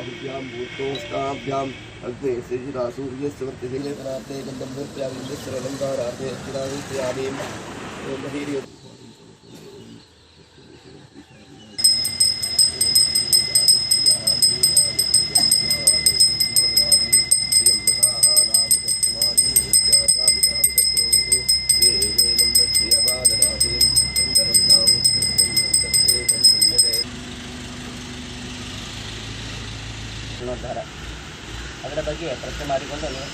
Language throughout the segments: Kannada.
बाहुभ्यां भूतोष्णाभ्यां अग्ने श्रीरासूर्यस्वर्तिशैलकरार्थे गन्धम्भूर्त्यां सर्वलङ्कारार्थे अचिरादीत्यादीं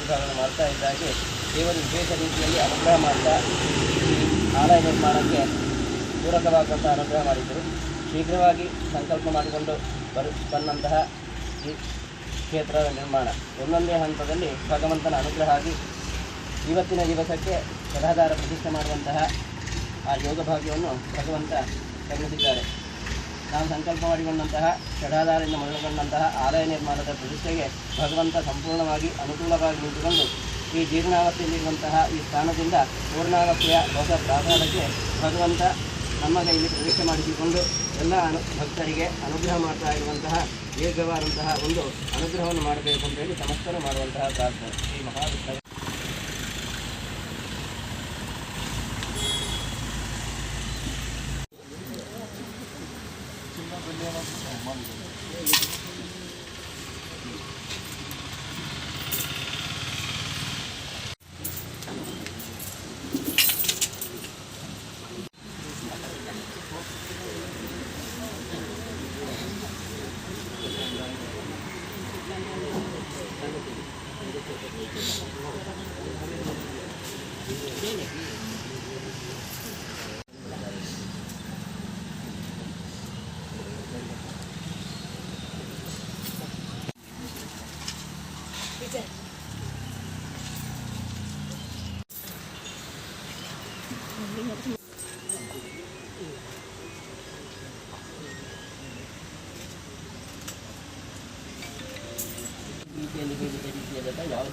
ನಿವೃತ್ತಿಗಳನ್ನು ಮಾಡ್ತಾ ಇದ್ದಾಗೆ ದೇವರು ವಿಶೇಷ ರೀತಿಯಲ್ಲಿ ಅನುಗ್ರಹ ಮಾಡ್ತಾ ಆಲಯ ನಿರ್ಮಾಣಕ್ಕೆ ಪೂರಕವಾದಂತಹ ಅನುಗ್ರಹ ಮಾಡಿದ್ದರು. ಶೀಘ್ರವಾಗಿ ಸಂಕಲ್ಪ ಮಾಡಿಕೊಂಡು ಬರು, ಬಂದಂತಹ ಈ ಕ್ಷೇತ್ರದ ನಿರ್ಮಾಣ. ಒಂದೊಂದೇ ಹಂತದಲ್ಲಿ ಭಗವಂತನ ಅನುಗ್ರಹ ಆಗಿ ಇವತ್ತಿನ ದಿವಸಕ್ಕೆ ಸದಾಧಾರ ಪ್ರತಿಷ್ಠೆ ಮಾಡುವಂತಹ ಆ ಯೋಗ ಭಾಗ್ಯವನ್ನು ಭಗವಂತ ನಾವು ಸಂಕಲ್ಪ ಮಾಡಿಕೊಂಡಂತಹ, ಷಡಾಧಾರದಿಂದ ಮೊದಲುಗೊಂಡಂತಹ ಆಲಯ ನಿರ್ಮಾಣದ ಪ್ರತಿಷ್ಠೆಗೆ ಭಗವಂತ ಸಂಪೂರ್ಣವಾಗಿ ಅನುಕೂಲವಾಗಿ ನಿಂತುಕೊಂಡು ಈ ಜೀರ್ಣಾವಸ್ಥೆಯಲ್ಲಿರುವಂತಹ ಈ ಸ್ಥಾನದಿಂದ ಪೂರ್ಣಾವಸ್ಥೆಯ ಹೊಸ ಪ್ರಾಸಾದಕ್ಕೆ ಭಗವಂತ ನಮ್ಮ ಕೈಯಲ್ಲಿ ಪ್ರವೇಶ ಮಾಡಿಸಿಕೊಂಡು ಎಲ್ಲ ಅನು, ಭಕ್ತರಿಗೆ ಅನುಗ್ರಹ ಮಾಡ್ತಾ ಇರುವಂತಹ, ದೀರ್ಘವಾದಂತಹ ಒಂದು ಅನುಗ್ರಹವನ್ನು ಮಾಡಬೇಕು ಅಂತ ಹೇಳಿ ಸಮಸ್ತರು ಮಾಡುವಂತಹ ಪ್ರಾರ್ಥನೆ. ಈ ಮಹಾವಿಷ್ಣು.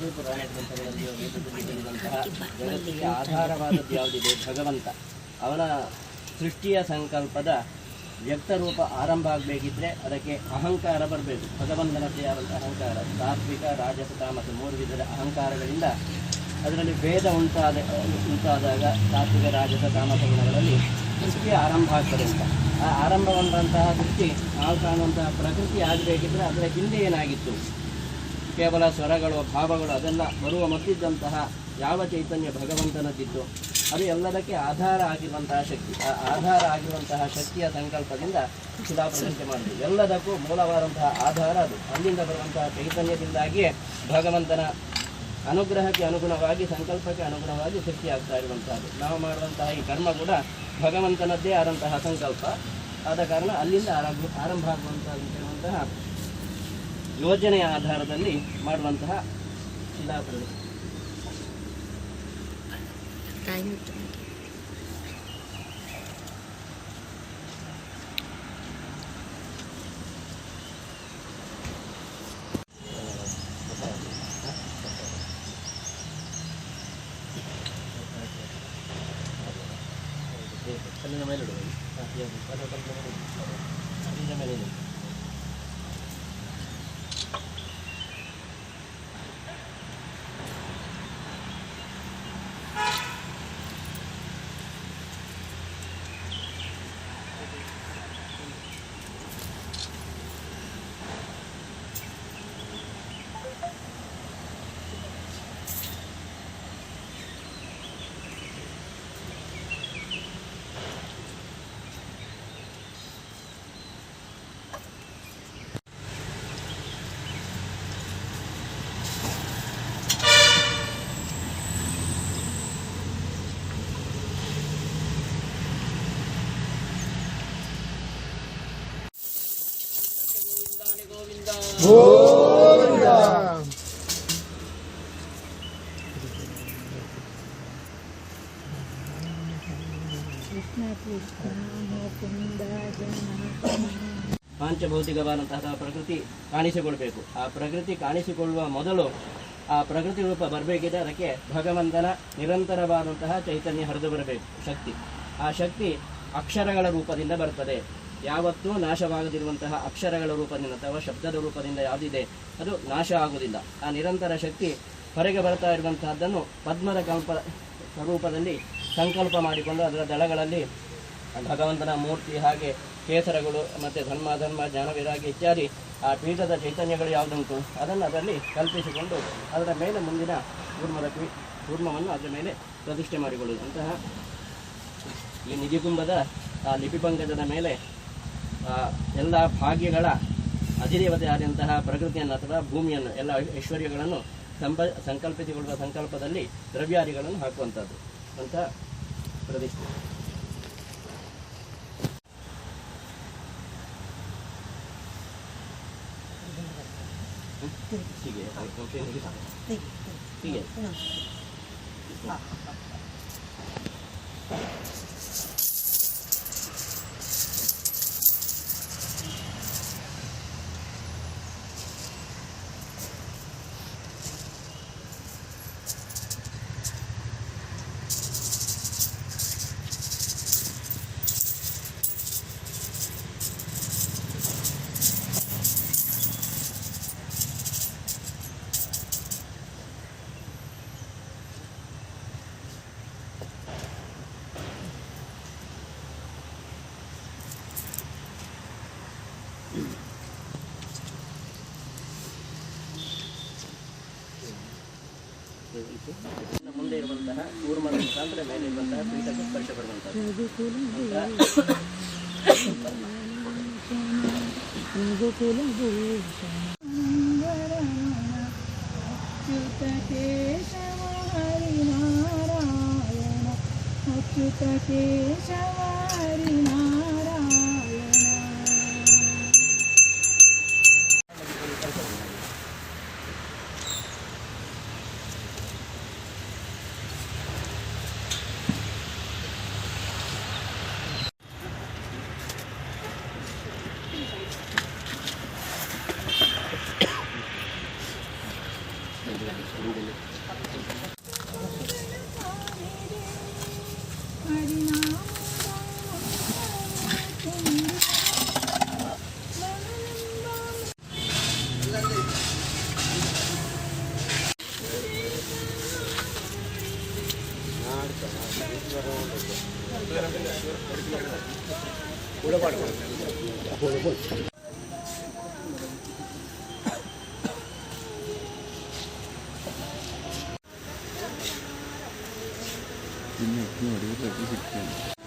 ಯಾವುದೇ ಪುರಾಣ ಹೇಳಿದಂತಹ ಜಗತ್ತಿಗೆ ಆಧಾರವಾದದ್ದು ಯಾವುದಿದೆ? ಭಗವಂತ. ಅವನ ಸೃಷ್ಟಿಯ ಸಂಕಲ್ಪದ ವ್ಯಕ್ತರೂಪ ಆರಂಭ ಆಗಬೇಕಿದ್ರೆ ಅದಕ್ಕೆ ಅಹಂಕಾರ ಬರಬೇಕು. ಭಗವಂತನದ್ದೇ ಆದಂಥ ಅಹಂಕಾರ. ಸಾತ್ವಿಕ ರಾಜಸತ ಮತ್ತು ಮೂರು ವಿಧದ ಅಹಂಕಾರಗಳಿಂದ ಅದರಲ್ಲಿ ಭೇದ ಉಂಟಾದ, ಉಂಟಾದಾಗ ಸಾತ್ವಿಕ ರಾಜಸ ತಾಮಸ ಗುಣಗಳಲ್ಲಿ ಸೃಷ್ಟಿ ಆರಂಭ ಆಗ್ತದೆ ಅಂತ. ಆ ಆರಂಭಗೊಂಡಂತಹ ಸೃಷ್ಟಿ, ನಾವು ಕಾಣುವಂತಹ ಪ್ರಕೃತಿ ಆಗಬೇಕಿದ್ರೆ ಅದರ ಹಿಂದೆ ಏನಾಗಿತ್ತು? ಕೇವಲ ಸ್ವರಗಳು, ಭಾವಗಳು ಅದೆಲ್ಲ ಬರುವ ಮತ್ತಿದ್ದಂತಹ ಯಾವ ಚೈತನ್ಯ ಭಗವಂತನದ್ದಿತ್ತು ಅದು ಎಲ್ಲದಕ್ಕೆ ಆಧಾರ ಆಗಿರುವಂತಹ ಶಕ್ತಿ ಆಧಾರ ಆಗಿರುವಂತಹ ಶಕ್ತಿಯ ಸಂಕಲ್ಪದಿಂದ ಶಿಲಾಪ್ರಶಂಸೆ ಮಾಡಿದೆ. ಎಲ್ಲದಕ್ಕೂ ಮೂಲವಾದಂತಹ ಆಧಾರ ಅದು. ಅಲ್ಲಿಂದ ಬರುವಂತಹ ಚೈತನ್ಯದಿಂದಾಗಿಯೇ ಭಗವಂತನ ಅನುಗ್ರಹಕ್ಕೆ ಅನುಗುಣವಾಗಿ, ಸಂಕಲ್ಪಕ್ಕೆ ಅನುಗುಣವಾಗಿ ಸೃಷ್ಟಿಯಾಗ್ತಾ ಇರುವಂತಹದ್ದು. ನಾವು ಮಾಡುವಂತಹ ಈ ಕರ್ಮ ಕೂಡ ಭಗವಂತನದ್ದೇ ಆದಂತಹ ಸಂಕಲ್ಪ. ಆದ ಕಾರಣ ಅಲ್ಲಿಂದ ಆರಂಭ ಆರಂಭ ಆಗುವಂತಹ ಯೋಜನೆಯ ಆಧಾರದಲ್ಲಿ ಮಾಡುವಂತಹ ಶಿಲಾಪ್ರತಿ ಕಲ್ಲಿನ ಮೇಲೆ ಇಡುವುದು ಹಾ, ಏನು? ಕಲ್ಲು- ಕಲ್ಲಿನ ಮೇಲೆ ಇಡು. ಕಲ್ಲಿನ ಮೇಲೆ ಇಡು. ಪಾಂಚಭೌತಿಕವಾದಂತಹ ಪ್ರಕೃತಿ ಕಾಣಿಸಿಕೊಳ್ಬೇಕು. ಆ ಪ್ರಕೃತಿ ಕಾಣಿಸಿಕೊಳ್ಳುವ ಮೊದಲು ಆ ಪ್ರಕೃತಿ ರೂಪ ಬರಬೇಕಿದೆ. ಅದಕ್ಕೆ ಭಗವಂತನ ನಿರಂತರವಾದಂತಹ ಚೈತನ್ಯ ಹರಿದು ಬರಬೇಕು. ಶಕ್ತಿ. ಆ ಶಕ್ತಿ ಅಕ್ಷರಗಳ ರೂಪದಿಂದ ಬರ್ತದೆ. ಯಾವತ್ತೂ ನಾಶವಾಗದಿರುವಂತಹ ಅಕ್ಷರಗಳ ರೂಪದಿಂದ ಅಥವಾ ಶಬ್ದದ ರೂಪದಿಂದ ಯಾವುದಿದೆ, ಅದು ನಾಶ ಆಗುವುದಿಲ್ಲ. ಆ ನಿರಂತರ ಶಕ್ತಿ ಹೊರಗೆ ಬರ್ತಾ ಇರುವಂತಹದ್ದನ್ನು ಪದ್ಮದ ಕಲ್ಪ ಸ್ವರೂಪದಲ್ಲಿ ಸಂಕಲ್ಪ ಮಾಡಿಕೊಂಡು ಅದರ ದಳಗಳಲ್ಲಿ ಭಗವಂತನ ಮೂರ್ತಿ ಹಾಗೆ ಕೇಸರಗಳು ಮತ್ತು ಧರ್ಮ ಧರ್ಮ ಜ್ಞಾನವಿರಾಗಿ ಇತ್ಯಾದಿ ಆ ಪೀಠದ ಚೈತನ್ಯಗಳು ಯಾವುದುಂಟು, ಅದನ್ನು ಅದರಲ್ಲಿ ಕಲ್ಪಿಸಿಕೊಂಡು ಅದರ ಮೇಲೆ ಮುಂದಿನ ಕೂರ್ಮದ ಪೀ, ಕೂರ್ಮವನ್ನು ಅದರ ಮೇಲೆ ಪ್ರತಿಷ್ಠೆ ಮಾಡಿಕೊಳ್ಳುವುದು. ಅಂತಹ ಈ ನಿಧಿಕುಂಭದ ಆ ಲಿಪಿಪಂಕಜದ ಮೇಲೆ ಎಲ್ಲ ಭಾಗ್ಯಗಳ ಅಧಿದೇವತೆ ಆದಂತಹ ಪ್ರಕೃತಿಯನ್ನು ಅಥವಾ ಭೂಮಿಯನ್ನು, ಎಲ್ಲ ಐಶ್ವರ್ಯಗಳನ್ನು ಸಂಪ, ಸಂಕಲ್ಪಿಸಿಕೊಳ್ಳುವ ಸಂಕಲ್ಪದಲ್ಲಿ ದ್ರವ್ಯಾದಿಗಳನ್ನು ಹಾಕುವಂಥದ್ದು ಅಂತ ಪ್ರತಿಷ್ಠೆ. ಹೀಗೆ ಹೀಗೆ ಮುಂದೆ ಇರುವಂತಹ ಕೂರ್ಮದ ಮುಖಾಂತರ ಮೇಲೆ ಇರುವಂತಹ ಪೀಠಕ್ಕೆ ಸ್ಪರ್ಶ ಬರುವಂತದ್ದು ಅಂತ ಅಚ್ಯುತ Keshava Harinarayana Prima, die wird halt riesig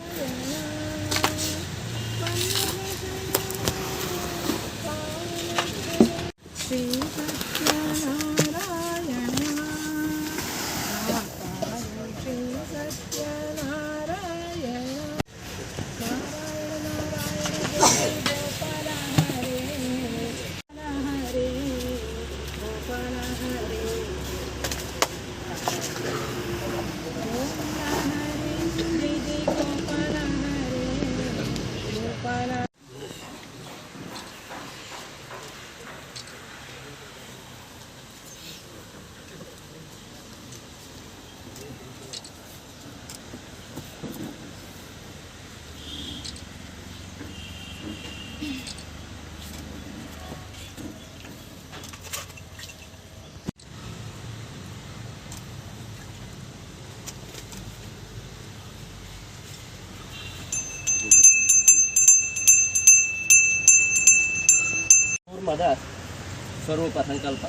ಕೂರ್ಮದ ಸ್ವರೂಪ, ಸಂಕಲ್ಪ.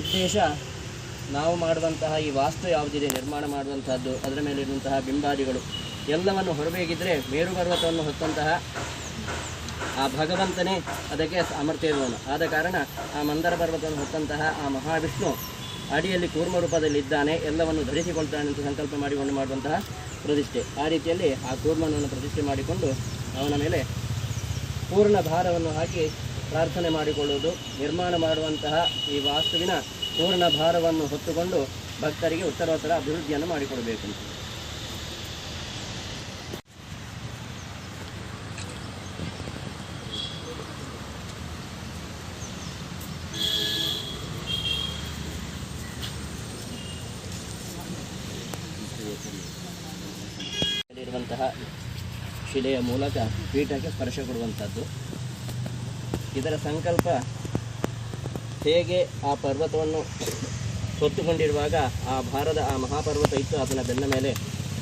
ಉದ್ದೇಶ, ನಾವು ಮಾಡುವಂತಹ ಈ ವಾಸ್ತು ಯಾವುದಿದೆ, ನಿರ್ಮಾಣ ಮಾಡುವಂತಹದ್ದು ಅದರ ಮೇಲಿರುವಂತಹ ಬಿಂಬಾದಿಗಳು, ಎಲ್ಲವನ್ನು ಹೊರಬೇಕಿದ್ರೆ ಮೇರು ಪರ್ವತವನ್ನು ಹೊತ್ತಂತಹ ಆ ಭಗವಂತನೇ ಅದಕ್ಕೆ ಸಾಮರ್ಥ್ಯ ಇರುವನು. ಆದ ಕಾರಣ ಆ ಮಂದರ ಪರ್ವತವನ್ನು ಹೊತ್ತಂತಹ ಆ ಮಹಾವಿಷ್ಣು ಅಡಿಯಲ್ಲಿ ಕೂರ್ಮ ರೂಪದಲ್ಲಿದ್ದಾನೆ, ಎಲ್ಲವನ್ನು ಧರಿಸಿಕೊಳ್ತಾನೆ ಅಂತ ಸಂಕಲ್ಪ ಮಾಡಿಕೊಂಡು ಮಾಡುವಂತಹ ಪ್ರತಿಷ್ಠೆ. ಆ ರೀತಿಯಲ್ಲಿ ಆ ಕೂರ್ಮನನ್ನು ಪ್ರತಿಷ್ಠೆ ಮಾಡಿಕೊಂಡು ಅವನ ಮೇಲೆ ಪೂರ್ಣ ಭಾರವನ್ನು ಹಾಕಿ ಪ್ರಾರ್ಥನೆ ಮಾಡಿಕೊಳ್ಳುವುದು, ನಿರ್ಮಾಣ ಮಾಡುವಂತಹ ಈ ವಾಸ್ತುವಿನ ಪೂರ್ಣ ಭಾರವನ್ನು ಹೊತ್ತುಕೊಂಡು ಭಕ್ತರಿಗೆ ಉತ್ತರೋತ್ತರ ಅಭಿವೃದ್ಧಿಯನ್ನು ಮಾಡಿಕೊಡಬೇಕು. ಶಿಲೆಯ ಮೂಲಕ ಪೀಠಕ್ಕೆ ಸ್ಪರ್ಶ ಕೊಡುವಂಥದ್ದು. ಇದರ ಸಂಕಲ್ಪ ಹೇಗೆ ಆ ಪರ್ವತವನ್ನು ಹೊತ್ತುಕೊಂಡಿರುವಾಗ ಆ ಭಾರದ, ಆ ಮಹಾಪರ್ವತ ಇತ್ತು ಆತನ ಬೆನ್ನ ಮೇಲೆ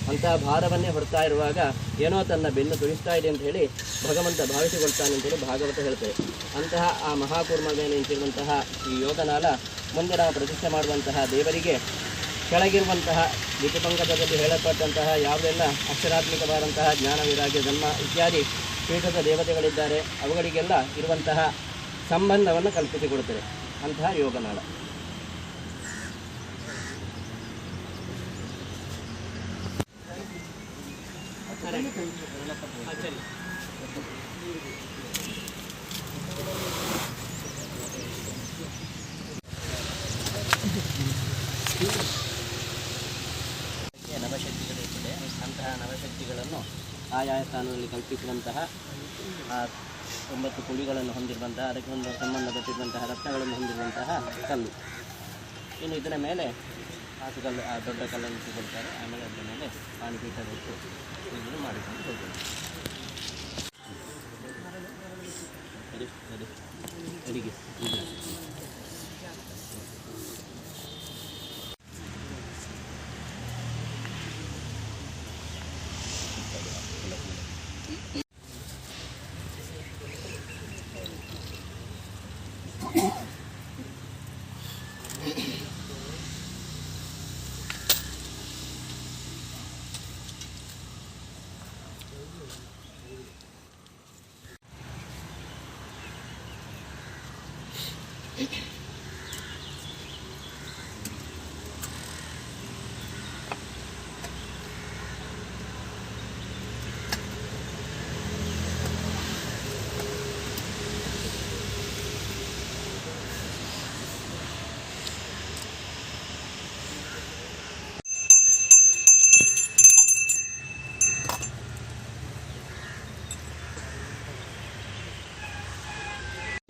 ಅಂತಹ ಭಾರವನ್ನೇ ಹೊಡ್ತಾ ಇರುವಾಗ ಏನೋ ತನ್ನ ಬೆನ್ನು ತುಳಿಸ್ತಾ ಇದೆ ಅಂತ ಹೇಳಿ ಭಗವಂತ ಭಾವಿಸಿಕೊಳ್ತಾನೆ ಅಂತೇಳಿ ಭಾಗವತ ಹೇಳ್ತೇವೆ ಅಂತಹ ಆ ಮಹಾಕೂರ್ಮ ನಿಂತಿರುವಂತಹ ಈ ಯೋಗನಾಲ ಮುಂದೆ ನಾವು ಪ್ರತಿಷ್ಠೆ ಮಾಡುವಂತಹ ದೇವರಿಗೆ ಕೆಳಗಿರುವಂತಹ ಲಿಪಿಪಂಕಜದಲ್ಲಿ ಹೇಳಲ್ಪಟ್ಟಂತಹ ಯಾವುದೆಲ್ಲ ಅಕ್ಷರಾತ್ಮಕವಾದಂತಹ ಜ್ಞಾನ, ವಿರಾಗ್ಯ, ಜನ್ಮ ಇತ್ಯಾದಿ ಪೀಠದ ದೇವತೆಗಳಿದ್ದಾರೆ ಅವುಗಳಿಗೆಲ್ಲ ಇರುವಂತಹ ಸಂಬಂಧವನ್ನು ಕಲ್ಪಿಸಿಕೊಡುತ್ತದೆ. ಅಂತಹ ಯೋಗನಾಳ. ನವಶಕ್ತಿಗಳಿರ್ತದೆ ಕಲ್ಪಿಸಿದಂತಹ, ಆ, ಒಂಬತ್ತು ಕುಳಿಗಳನ್ನು ಹೊಂದಿರುವಂತಹ, ಅದಕ್ಕೆ ಒಂದು ಸಂಬಂಧಪಟ್ಟಿರುವಂತಹ ರತ್ನಗಳನ್ನು ಹೊಂದಿರುವಂತಹ ಕಲ್ಲು. ಇನ್ನು ಇದರ ಮೇಲೆ ಹಾಸು ಕಲ್ಲು ಆ, ದೊಡ್ಡ ಕಲ್ಲನ್ನು ಇಟ್ಟುಕೊಳ್ತಾರೆ ಆಮೇಲೆ ಅದರ ಮೇಲೆ ಪಾಣಿಪೀಠವಿಟ್ಟು ಇದನ್ನು ಮಾಡಿಕೊಂಡು ಹೋಗ್ತಾರೆ ಅಡಿಗೆ ಇದು.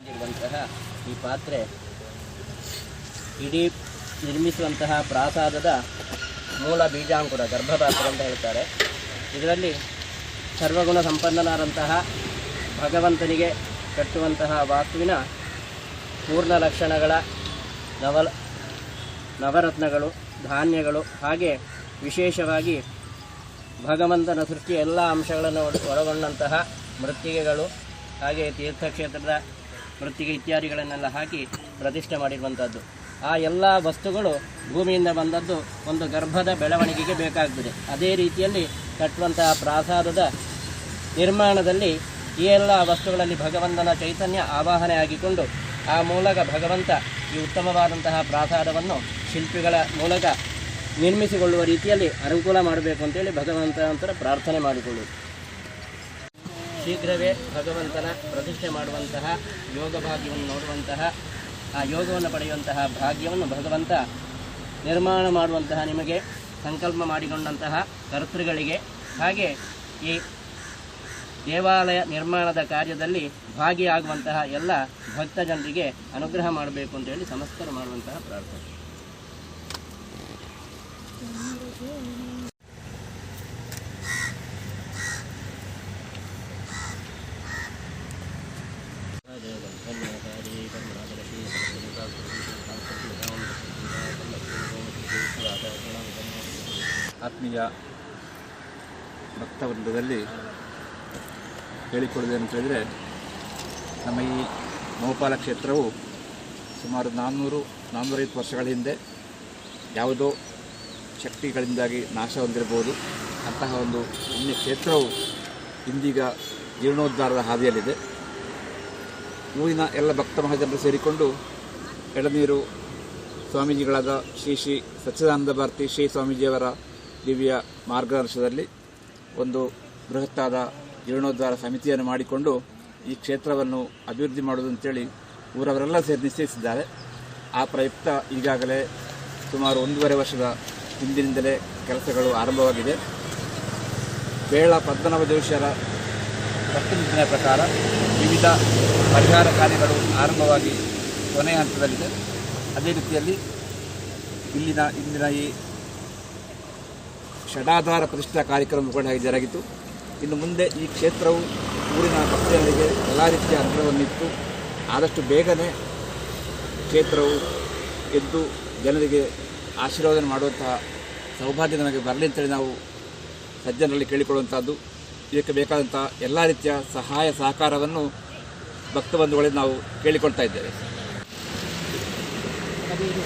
ಇರುವಂತಹ ಈ ಪಾತ್ರೆ ಇಡೀ ನಿರ್ಮಿಸುವಂತಹ ಪ್ರಾಸಾದದ ಮೂಲ ಬೀಜಾಂಕುರ, ಗರ್ಭಪಾತ್ರ ಅಂತ ಹೇಳ್ತಾರೆ. ಇದರಲ್ಲಿ ಸರ್ವಗುಣ ಸಂಪನ್ನನಾದಂತಹ ಭಗವಂತನಿಗೆ ಕಟ್ಟುವಂತಹ ವಾಸ್ತುವಿನ ಪೂರ್ಣ ಲಕ್ಷಣಗಳ ನವಲ, ನವರತ್ನಗಳು, ಧಾನ್ಯಗಳು, ಹಾಗೆ ವಿಶೇಷವಾಗಿ ಭಗವಂತನ ಸೃಷ್ಟಿಯ ಎಲ್ಲ ಅಂಶಗಳನ್ನು ಒಳ- ಒಳಗೊಂಡಂತಹ ಮೃತ್ತಿಗೆಗಳು, ಹಾಗೆ ತೀರ್ಥಕ್ಷೇತ್ರದ ಮೃತ್ತಿಗೆ ಇತ್ಯಾದಿಗಳನ್ನೆಲ್ಲ ಹಾಕಿ ಪ್ರತಿಷ್ಠೆ ಮಾಡಿರುವಂಥದ್ದು ಆ ಎಲ್ಲ ವಸ್ತುಗಳು ಭೂಮಿಯಿಂದ ಬಂದದ್ದು ಒಂದು ಗರ್ಭದ ಬೆಳವಣಿಗೆಗೆ ಬೇಕಾಗ್ತದೆ. ಅದೇ ರೀತಿಯಲ್ಲಿ ಕಟ್ಟುವಂತಹ ಪ್ರಾಸಾದದ ನಿರ್ಮಾಣದಲ್ಲಿ ಈ ಎಲ್ಲ ವಸ್ತುಗಳಲ್ಲಿ ಭಗವಂತನ ಚೈತನ್ಯ ಆವಾಹನೆ ಆಗಿಕೊಂಡು ಆ ಮೂಲಕ ಭಗವಂತ ಈ ಉತ್ತಮವಾದಂತಹ ಪ್ರಾಸಾದವನ್ನು ಶಿಲ್ಪಿಗಳ ಮೂಲಕ ನಿರ್ಮಿಸಿಕೊಳ್ಳುವ ರೀತಿಯಲ್ಲಿ ಅನುಕೂಲ ಮಾಡಬೇಕು ಅಂತೇಳಿ ಭಗವಂತನಂತರ ಪ್ರಾರ್ಥನೆ ಮಾಡಿಕೊಳ್ಳುವುದು. ಶೀಘ್ರವೇ ಭಗವಂತನ ಪ್ರತಿಷ್ಠೆ ಮಾಡುವಂತಹ ಯೋಗ ಭಾಗ್ಯವನ್ನು ನೋಡುವಂತಹ, ಆ ಯೋಗವನ್ನು ಪಡೆಯುವಂತಹ ಭಾಗ್ಯವನ್ನು ಭಗವಂತ ನಿರ್ಮಾಣ ಮಾಡುವಂತಹ ನಿಮಗೆ ಸಂಕಲ್ಪ ಮಾಡಿಕೊಂಡಂತಹ ಕರ್ತೃಗಳಿಗೆ, ಹಾಗೆ ಈ ದೇವಾಲಯ ನಿರ್ಮಾಣದ ಕಾರ್ಯದಲ್ಲಿ ಭಾಗಿಯಾಗುವಂತಹ ಎಲ್ಲ ಭಕ್ತ ಜನರಿಗೆ ಅನುಗ್ರಹ ಮಾಡಬೇಕು ಅಂತ ಹೇಳಿ ಸಮಸ್ತರು ಮಾಡುವಂತಹ ಪ್ರಾರ್ಥನೆ. ಆತ್ಮೀಯ ಭಕ್ತವೃಂದದಲ್ಲಿ ಹೇಳಿಕೊಳ್ಳುವುದೇನು ಹೇಳಿದರೆ ನಮ್ಮ ಈ ಮೋಪಾಲ ಕ್ಷೇತ್ರವು ಸುಮಾರು ನಾನ್ನೂರು, ನಾನ್ನೂರೈವತ್ತು ವರ್ಷಗಳ ಹಿಂದೆ ಯಾವುದೋ ಶಕ್ತಿಗಳಿಂದಾಗಿ ನಾಶ ಹೊಂದಿರಬಹುದು. ಅಂತಹ ಒಂದು ಪುಣ್ಯ ಕ್ಷೇತ್ರವು ಇಂದೀಗ ಜೀರ್ಣೋದ್ಧಾರದ ಹಾದಿಯಲ್ಲಿದೆ. ಊರಿನ ಎಲ್ಲ ಭಕ್ತ ಮಹಾಜನರು ಸೇರಿಕೊಂಡು ಎಡನೀರು ಸ್ವಾಮೀಜಿಗಳಾದ ಶ್ರೀ ಶ್ರೀ ಸಚ್ಚಿದಾನಂದ ಭಾರತಿ, ಶ್ರೀ ಸ್ವಾಮೀಜಿಯವರ ದಿವ್ಯ ಮಾರ್ಗದರ್ಶನದಲ್ಲಿ ಒಂದು ಬೃಹತ್ತಾದ ಜೀರ್ಣೋದ್ಧಾರ ಸಮಿತಿಯನ್ನು ಮಾಡಿಕೊಂಡು ಈ ಕ್ಷೇತ್ರವನ್ನು ಅಭಿವೃದ್ಧಿ ಮಾಡುವುದು ಅಂತೇಳಿ ಊರವರೆಲ್ಲ ಸೇರಿ ನಿಶ್ಚಯಿಸಿದ್ದಾರೆ. ಆ ಪ್ರಯುಕ್ತ ಈಗಾಗಲೇ ಸುಮಾರು ಒಂದೂವರೆ ವರ್ಷದ ಹಿಂದಿನಿಂದಲೇ ಕೆಲಸಗಳು ಆರಂಭವಾಗಿದೆ. ಬೇಳ ಪದ್ಮನಾಭ ಜೋಶಿಯರ ಕಟ್ಟುನಿಟ್ಟಿನ ಪ್ರಕಾರ ವಿವಿಧ ಪರಿಹಾರ ಕಾರ್ಯಗಳು ಆರಂಭವಾಗಿ ಕೊನೆಯ ಹಂತದಲ್ಲಿದೆ. ಅದೇ ರೀತಿಯಲ್ಲಿ ಇಲ್ಲಿನ, ಇಂದಿನ ಈ ಷಡಾಧಾರ ಪ್ರತಿಷ್ಠಾ ಕಾರ್ಯಕ್ರಮ ಜರುಗಿತು. ಇನ್ನು ಮುಂದೆ ಈ ಕ್ಷೇತ್ರವು ಊರಿನ ಭಕ್ತರಿಗೆ ಎಲ್ಲ ರೀತಿಯ ಅನುಗ್ರಹವನ್ನಿತ್ತು ಆದಷ್ಟು ಬೇಗನೆ ಕ್ಷೇತ್ರವು ಎದ್ದು ಜನರಿಗೆ ಆಶೀರ್ವಾದ ಮಾಡುವಂತಹ ಸೌಭಾಗ್ಯ ನಮಗೆ ಬರಲಿ ಅಂತೇಳಿ ನಾವು ಸಜ್ಜನರಲ್ಲಿ ಕೇಳಿಕೊಳ್ಳುವಂಥದ್ದು. ಇದಕ್ಕೆ ಬೇಕಾದಂಥ ಎಲ್ಲ ರೀತಿಯ ಸಹಾಯ, ಸಹಕಾರವನ್ನು ಭಕ್ತಬಂಧುಗಳಲ್ಲಿ ನಾವು ಕೇಳಿಕೊಳ್ತಾ ಇದ್ದೇವೆ.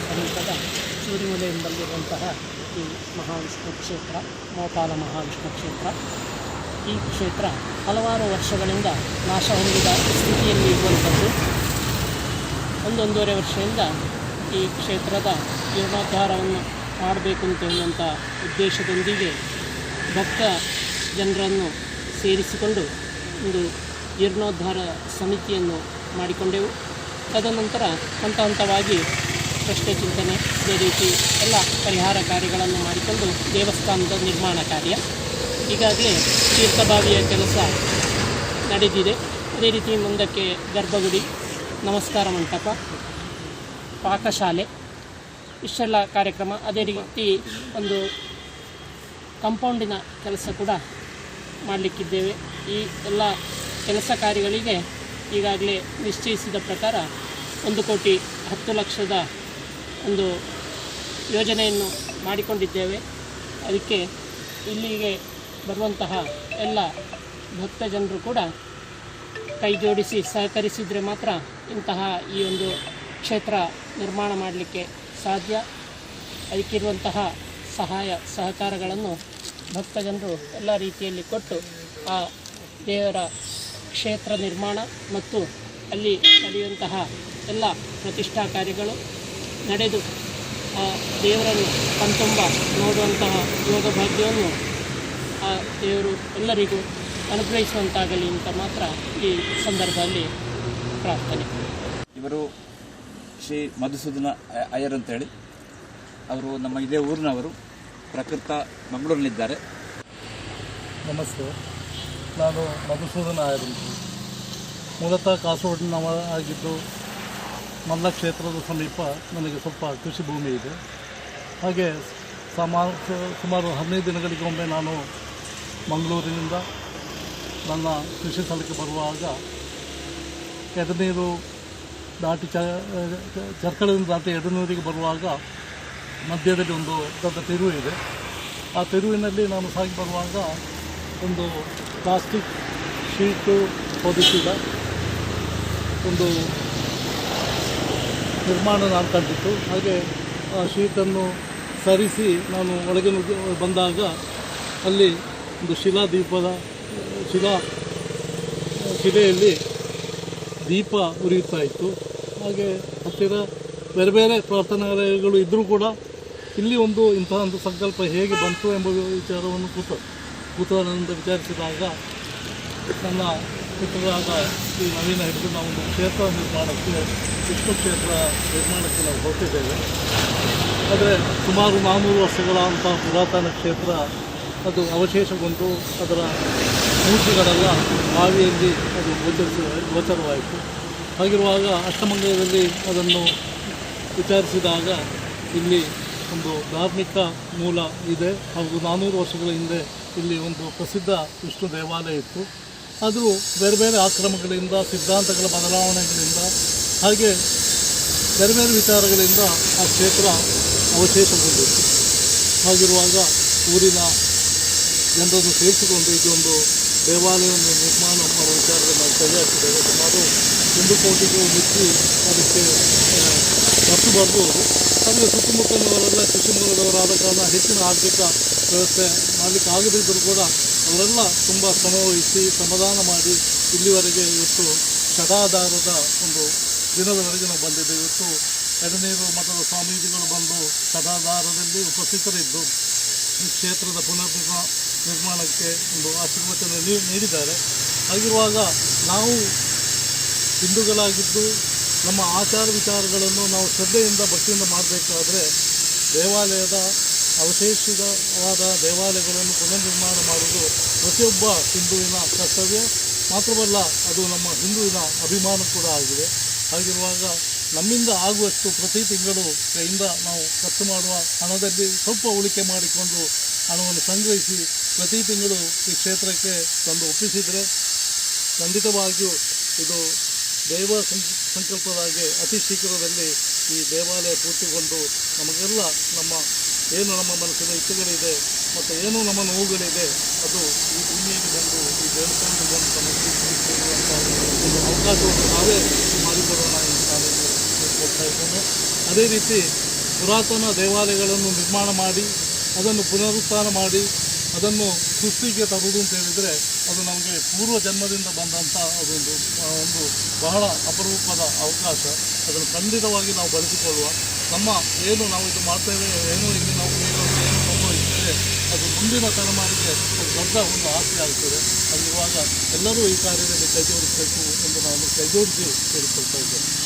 ಸಮೀಪದ ಸೂರ್ಯಮಲೆ ಎಂಬಲ್ಲಿರುವಂತಹ ಈ ಮಹಾವಿಷ್ಣು ಕ್ಷೇತ್ರ, ಮೋಪಾಲ ಮಹಾವಿಷ್ಣು ಕ್ಷೇತ್ರ, ಈ ಕ್ಷೇತ್ರ ಹಲವಾರು ವರ್ಷಗಳಿಂದ ನಾಶ ಹೊಂದಿದ ಸ್ಥಿತಿಯಲ್ಲಿ ಇರುವಂಥದ್ದು. ಒಂದೊಂದೂವರೆ ವರ್ಷದಿಂದ ಈ ಕ್ಷೇತ್ರದ ಜೀರ್ಣೋದ್ಧಾರವನ್ನು ಮಾಡಬೇಕು ಅಂತ ಹೇಳುವಂಥ ಉದ್ದೇಶದೊಂದಿಗೆ ಭಕ್ತ ಜನರನ್ನು ಸೇರಿಸಿಕೊಂಡು ಒಂದು ಜೀರ್ಣೋದ್ಧಾರ ಸಮಿತಿಯನ್ನು ಮಾಡಿಕೊಂಡೆವು. ತದನಂತರ ಹಂತ ಹಂತವಾಗಿ ಪ್ರಶ್ನೆ ಚಿಂತನೆ ಅದೇ ರೀತಿ ಎಲ್ಲ ಪರಿಹಾರ ಕಾರ್ಯಗಳನ್ನು ಮಾಡಿಕೊಂಡು ದೇವಸ್ಥಾನದ ನಿರ್ಮಾಣ ಕಾರ್ಯ. ಈಗಾಗಲೇ ತೀರ್ಥಬಾವಿಯ ಕೆಲಸ ನಡೆದಿದೆ. ಅದೇ ರೀತಿ ಮುಂದಕ್ಕೆ ಗರ್ಭಗುಡಿ, ನಮಸ್ಕಾರ ಮಂಟಪ, ಪಾಕಶಾಲೆ, ಇಷ್ಟೆಲ್ಲ ಕಾರ್ಯಕ್ರಮ. ಅದೇ ರೀತಿ ಒಂದು ಕಂಪೌಂಡಿನ ಕೆಲಸ ಕೂಡ ಮಾಡಲಿಕ್ಕಿದ್ದೇವೆ. ಈ ಎಲ್ಲ ಕೆಲಸ ಕಾರ್ಯಗಳಿಗೆ ಈಗಾಗಲೇ ನಿಶ್ಚಯಿಸಿದ ಪ್ರಕಾರ ಒಂದು ಕೋಟಿ ಹತ್ತು ಲಕ್ಷದ ಒಂದು ಯೋಜನೆಯನ್ನು ಮಾಡಿಕೊಂಡಿದ್ದೇವೆ. ಅದಕ್ಕೆ ಇಲ್ಲಿಗೆ ಬರುವಂತಹ ಎಲ್ಲ ಭಕ್ತ ಜನರು ಕೂಡ ಕೈ ಜೋಡಿಸಿ ಸಹಕರಿಸಿದರೆ ಮಾತ್ರ ಇಂತಹ ಈ ಒಂದು ಕ್ಷೇತ್ರ ನಿರ್ಮಾಣ ಮಾಡಲಿಕ್ಕೆ ಸಾಧ್ಯ. ಅದಕ್ಕಿರುವಂತಹ ಸಹಾಯ ಸಹಕಾರಗಳನ್ನು ಭಕ್ತ ಜನರು ಎಲ್ಲ ರೀತಿಯಲ್ಲಿ ಕೊಟ್ಟು ಆ ದೇವರ ಕ್ಷೇತ್ರ ನಿರ್ಮಾಣ ಮತ್ತು ಅಲ್ಲಿ ನಡೆಯುವಂತಹ ಎಲ್ಲ ಪ್ರತಿಷ್ಠಾ ಕಾರ್ಯಗಳು ನಡೆದು ಆ ದೇವರನ್ನು ಕಣ್ತುಂಬ ನೋಡುವಂತಹ ಯೋಗ ಭಾಗ್ಯವನ್ನು ಆ ದೇವರು ಎಲ್ಲರಿಗೂ ಅನುಗ್ರಹಿಸುವಂತಾಗಲಿ ಅಂತ ಮಾತ್ರ ಈ ಸಂದರ್ಭದಲ್ಲಿ ಪ್ರಾರ್ಥನೆ. ಇವರು ಶ್ರೀ ಮಧುಸೂದನ ಅಯ್ಯರ್ ಅಂತೇಳಿ. ಅವರು ನಮ್ಮ ಇದೇ ಊರಿನವರು. ಪ್ರಕೃತ ಮಂಗಳೂರಿನಲ್ಲಿದ್ದಾರೆ ನಮಸ್ತೆ. ನಾನು ಮಧುಸೂದನ ಅಯ್ಯರ್ ಮೂಲತಃ ಕಾಸರಗೋಡಿನವ ಆಗಿದ್ದು ಮಲ್ಲ ಕ್ಷೇತ್ರದ ಸಮೀಪ ನನಗೆ ಸ್ವಲ್ಪ ಕೃಷಿ ಭೂಮಿ ಇದೆ. ಹಾಗೆ ಸಮಾರು ಸುಮಾರು ಹದಿನೈದು ದಿನಗಳಿಗೊಮ್ಮೆ ನಾನು ಮಂಗಳೂರಿನಿಂದ ನನ್ನ ಕೃಷಿ ಸ್ಥಳಕ್ಕೆ ಬರುವಾಗ ಎಡನೀರು ದಾಟಿ ಚ, ಚರ್ಕಳದಿಂದ ದಾಟಿ ಎಡನೀರಿಗೆ ಬರುವಾಗ ಮಧ್ಯದಲ್ಲಿ ಒಂದು ದೊಡ್ಡ ತಿರುವು ಇದೆ. ಆ ತಿರುವಿನಲ್ಲಿ ನಾನು ಸಾಗಿ ಬರುವಾಗ ಒಂದು ಪ್ಲಾಸ್ಟಿಕ್ ಶೀಟು ಹೊದಿಸಿದ ಒಂದು ನಿರ್ಮಾಣ ನಾನು ಕಂಡಿತ್ತು. ಹಾಗೆ, ಆ ಶೀಟನ್ನು ಸರಿಸಿ ನಾನು ಒಳಗೆ ಬಂದಾಗ ಅಲ್ಲಿ ಒಂದು ಶಿಲಾ ದೀಪದ, ಶಿಲಾ, ಶಿಲೆಯಲ್ಲಿ ದೀಪ ಉರಿಯುತ್ತಾ ಇತ್ತು. ಹಾಗೆ, ಹತ್ತಿರ ಬೇರೆ ಬೇರೆ ಪ್ರಾರ್ಥನಾಲಯಗಳು ಇದ್ದರೂ ಕೂಡ ಇಲ್ಲಿ ಒಂದು ಇಂತಹ ಒಂದು ಸಂಕಲ್ಪ ಹೇಗೆ ಬಂತು ಎಂಬ ವಿಚಾರವನ್ನು ಕೂತ ಕುತೂಹಲದಿಂದ ವಿಚಾರಿಸಿದಾಗ ನನ್ನ ಮಿತ್ರರಾದ ಈ ನವೀನ ಹಿಡಿದು ನಾವು ಒಂದು ಕ್ಷೇತ್ರ ನಿರ್ಮಾಣಕ್ಕೆ ವಿಷ್ಣು ಕ್ಷೇತ್ರ ನಿರ್ಮಾಣಕ್ಕೆ ನಾವು ಹೊರಟಿದ್ದೇವೆ. ಆದರೆ ಸುಮಾರು ನಾನ್ನೂರು ವರ್ಷಗಳಾದಂಥ ಪುರಾತನ ಕ್ಷೇತ್ರ ಅದು ಅವಶೇಷಗೊಂಡು ಅದರ ಮೂರ್ತಿಗಳೆಲ್ಲ ಬಾವಿಯಲ್ಲಿ ಅದು ಗೋಚರಿಸ ಗೋಚರವಾಯಿತು. ಹಾಗಿರುವಾಗ ಅಷ್ಟಮಂಗಲದಲ್ಲಿ ಅದನ್ನು ವಿಚಾರಿಸಿದಾಗ ಇಲ್ಲಿ ಒಂದು ಧಾರ್ಮಿಕ ಮೂಲ ಇದೆ. ಹಾಗೂ ನಾನ್ನೂರು ವರ್ಷಗಳ ಹಿಂದೆ ಇಲ್ಲಿ ಒಂದು ಪ್ರಸಿದ್ಧ ವಿಷ್ಣು ದೇವಾಲಯ ಇತ್ತು. ಆದರೂ ಬೇರೆ ಬೇರೆ ಆಕ್ರಮಗಳಿಂದ, ಸಿದ್ಧಾಂತಗಳ ಬದಲಾವಣೆಗಳಿಂದ, ಹಾಗೆ ಬೇರೆ ಬೇರೆ ವಿಚಾರಗಳಿಂದ ಆ ಕ್ಷೇತ್ರ ಅವಶೇಷಗೊಂಡಿತ್ತು ಹಾಗಿರುವಾಗ ಊರಿನ ಜನರನ್ನು ಸೇರಿಸಿಕೊಂಡು ಇದೊಂದು ದೇವಾಲಯವನ್ನು ನಿರ್ಮಾಣ ಮಾಡುವ ವಿಚಾರದಲ್ಲಿ ನಾವು ಕೈ ಹಾಕಿದ್ದೇವೆ ಸುಮಾರು ಒಂದು ಕೋಟಿಗೂ ಮುಚ್ಚಿ ಅದಕ್ಕೆ ಖರ್ಚು ಬರ್ಬೋದು ಆದರೆ ಸುತ್ತಮುತ್ತಲಿನವರೆಲ್ಲ ಕೃಷಿ ಮೂಲದವರಾದ ಕಾರಣ ಹೆಚ್ಚಿನ ಆರ್ಥಿಕ ವ್ಯವಸ್ಥೆ ಮಾಡಲಿಕ್ಕೆ ಆಗದಿದ್ದರೂ ಕೂಡ ಅವರೆಲ್ಲ ತುಂಬ ಶ್ರಮವಹಿಸಿ, ಸಮಾಧಾನ ಮಾಡಿ ಇಲ್ಲಿವರೆಗೆ ಇವತ್ತು ಶತಾಧಾರದ ಒಂದು ದಿನದವರೆಗೆ ನಾವು ಬಂದಿದ್ದೇವೆ. ಇವತ್ತು ಎಡನೀರು ಮಠದ ಸ್ವಾಮೀಜಿಗಳು ಬಂದು ಶತಾಧಾರದಲ್ಲಿ ಉಪಸ್ಥಿತರಿದ್ದು, ಈ ಕ್ಷೇತ್ರದ ಪುನರ್ ನಿರ್ಮಾಣಕ್ಕೆ ಒಂದು ಆಶೀರ್ವಚನ ನೀಡಿದ್ದಾರೆ. ಹಾಗಿರುವಾಗ ನಾವು ಹಿಂದೂಗಳಾಗಿದ್ದು ನಮ್ಮ ಆಚಾರ ವಿಚಾರಗಳನ್ನು ನಾವು ಶ್ರದ್ಧೆಯಿಂದ ಭಕ್ತಿಯಿಂದ ಮಾಡಬೇಕಾದ್ರೆ ದೇವಾಲಯದ ಅವಶೇಷಿತವಾದ ದೇವಾಲಯಗಳನ್ನು ಪುನರ್ನಿರ್ಮಾಣ ಮಾಡುವುದು ಪ್ರತಿಯೊಬ್ಬ ಹಿಂದುವಿನ ಕರ್ತವ್ಯ. ಮಾತ್ರವಲ್ಲ, ಅದು ನಮ್ಮ ಹಿಂದುವಿನ ಅಭಿಮಾನ ಕೂಡ ಆಗಿದೆ. ಹಾಗಿರುವಾಗ ನಮ್ಮಿಂದ ಆಗುವಷ್ಟು ಪ್ರತಿ ತಿಂಗಳು ಕೈಯಿಂದ ನಾವು ಖರ್ಚು ಮಾಡುವ ಹಣದಲ್ಲಿ ಸ್ವಲ್ಪ ಉಳಿಕೆ ಮಾಡಿಕೊಂಡು ಹಣವನ್ನು ಸಂಗ್ರಹಿಸಿ ಪ್ರತಿ ತಿಂಗಳು ಈ ಕ್ಷೇತ್ರಕ್ಕೆ ತಂದು ಒಪ್ಪಿಸಿದರೆ ಖಂಡಿತವಾಗಿಯೂ ಇದು ದೈವ ಸಂ- ಸಂಕಲ್ಪದ ಅತಿ ಶೀಘ್ರದಲ್ಲಿ ಈ ದೇವಾಲಯ ಪೂರ್ತಿಗೊಂಡು ನಮಗೆಲ್ಲ ನಮ್ಮ, ಏನು ನಮ್ಮ ಮನಸ್ಸಿನ ಇಚ್ಛೆಗಳಿದೆ ಮತ್ತು ಏನು ನಮ್ಮ ನೋವುಗಳಿದೆ ಅದು ಈ ಭೂಮಿಯಲ್ಲಿ ಬಂದು ಈ ದೇವಸ್ಥಾನದಲ್ಲಿ ಬಂದು ಒಂದು ಅವಕಾಶವನ್ನು ನಾವೇ ಮಾಡಿಕೊಡೋಣ ಎಂದು ನಾನು ಕೊಡ್ತಾ ಇದ್ದೇನೆ. ಅದೇ ರೀತಿ ಪುರಾತನ ದೇವಾಲಯಗಳನ್ನು ನಿರ್ಮಾಣ ಮಾಡಿ ಅದನ್ನು ಪುನರುತ್ಥಾನ ಮಾಡಿ ಅದನ್ನು ಸುಸ್ತಿಗೆ ತರುವುದು ಅಂತ ಹೇಳಿದರೆ ಅದು ನಮಗೆ ಪೂರ್ವ ಜನ್ಮದಿಂದ ಬಂದಂಥ ಅದೊಂದು ಒಂದು ಬಹಳ ಅಪರೂಪದ ಅವಕಾಶ. ಅದನ್ನು ಖಂಡಿತವಾಗಿ ನಾವು ಬಳಸಿಕೊಳ್ಳುವ ನಮ್ಮ ಏನು ನಾವು ಇದು ಮಾಡ್ತೇವೆ, ಏನು ಇಲ್ಲಿ ನಾವು ಏನು ಸಂಭವಿಸ್ತೇವೆ ಅದು ಮುಂದಿನ ತಲೆಮಾರಿಗೆ ದೊಡ್ಡ ಒಂದು ಆಸ್ತಿ ಆಗ್ತದೆ. ಅಲ್ಲಿರುವಾಗ ಎಲ್ಲರೂ ಈ ಕಾರ್ಯದಲ್ಲಿ ಕೈಜೋಡಿಸಬೇಕು ಎಂದು ನಾನು ಕೈಜೋಡಿಸಿ ಕೇಳಿಕೊಳ್ತಾ ಇದ್ದೇನೆ.